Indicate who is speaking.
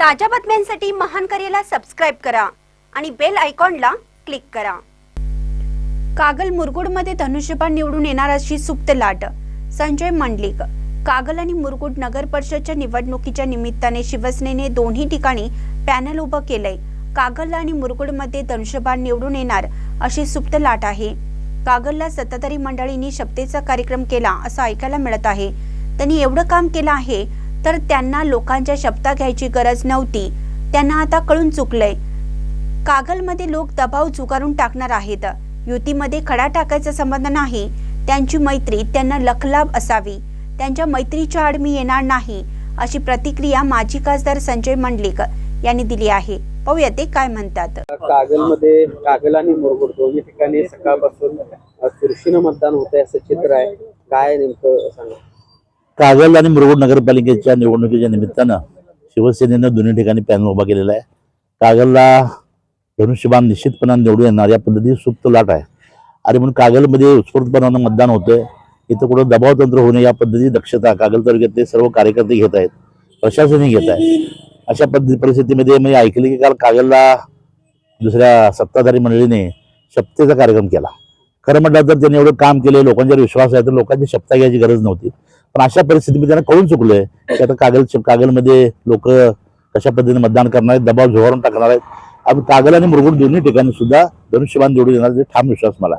Speaker 1: ताज्या बातम्यांसाठी महान करेला सबस्क्राईब करा आणि बेल आयकॉनला क्लिक करा. कागल मुरगुडमध्ये धनुष्यबाण निवडून येणार अशी सुप्त लाट. संजय मंडलिक कागल आणि मुरगुड नगर परिषदच्या निवडणुकीच्या निमित्ताने शिवसेनेने दोन्ही ठिकाणी पॅनल उभं केलंय. कागल आणि मुरगुडमध्ये धनुष्यबाण निवडून येणार अशी सुप्त लाट आहे. कागलला सत्ताधारी मंडळींनी शपथेचा कार्यक्रम केला असं ऐकायला मिळत आहे. त्यांनी एवढं काम केलं आहे तर त्यांना लोकांच्या शपथा घ्यायची गरज नव्हती. त्यांना आता कळून चुकलंय. कागलमध्ये लोक दबाव झुगारून टाकणार आहेत. युतीमध्ये खडा टाकायचा संबंध नाही. त्यांची मैत्री त्यांना लखलाभ असावी. त्यांच्या मैत्रीच्या आड मी येणार नाही अशी प्रतिक्रिया माजी खासदार संजय मंडलिक यांनी दिली आहे. पाहूया ते काय म्हणतात.
Speaker 2: कागलमध्ये कागल आणि मुरगुड दोन्ही ठिकाणी सकाळपासून चुरशीनं मतदान होत आहे असं चित्र आहे. काय नेमकं सांगा.
Speaker 3: कागल आणि मुरगुड नगरपालिकेच्या निवडणुकीच्या निमित्तानं शिवसेनेनं दोन्ही ठिकाणी पॅनल उभा केलेला आहे. कागलला धनुष्यबाण निश्चितपणाने निवडून येणार या पद्धती सुप्त लाट आहे. आणि म्हणून कागलमध्ये उत्स्फूर्तपणानं मतदान होतंय. इथं कुठं दबाव तंत्र होणे या पद्धती दक्षता कागल तालुक्यातले सर्व कार्यकर्ते घेत आहेत प्रशासनही घेत आहे. अशा पद्धती परिस्थितीमध्ये मी ऐकले की काल कागलला दुसऱ्या सत्ताधारी मंडळीने शपथेचा कार्यक्रम केला. खरं म्हटलं तर त्यांनी एवढं काम केले लोकांच्यावर विश्वास आहे तर लोकांची शपथा घ्यायची गरज नव्हती. पण अशा परिस्थितीमध्ये त्यांना कळून चुकलंय की आता कागल कागलमध्ये लोक कशा पद्धतीने मतदान करणार आहेत दबाव झुगारून टाकणार आहेत. आपण कागल आणि मुरगुड दोन्ही ठिकाणी सुद्धा धनुष्यबाण जोडून येणार ठाम विश्वास मला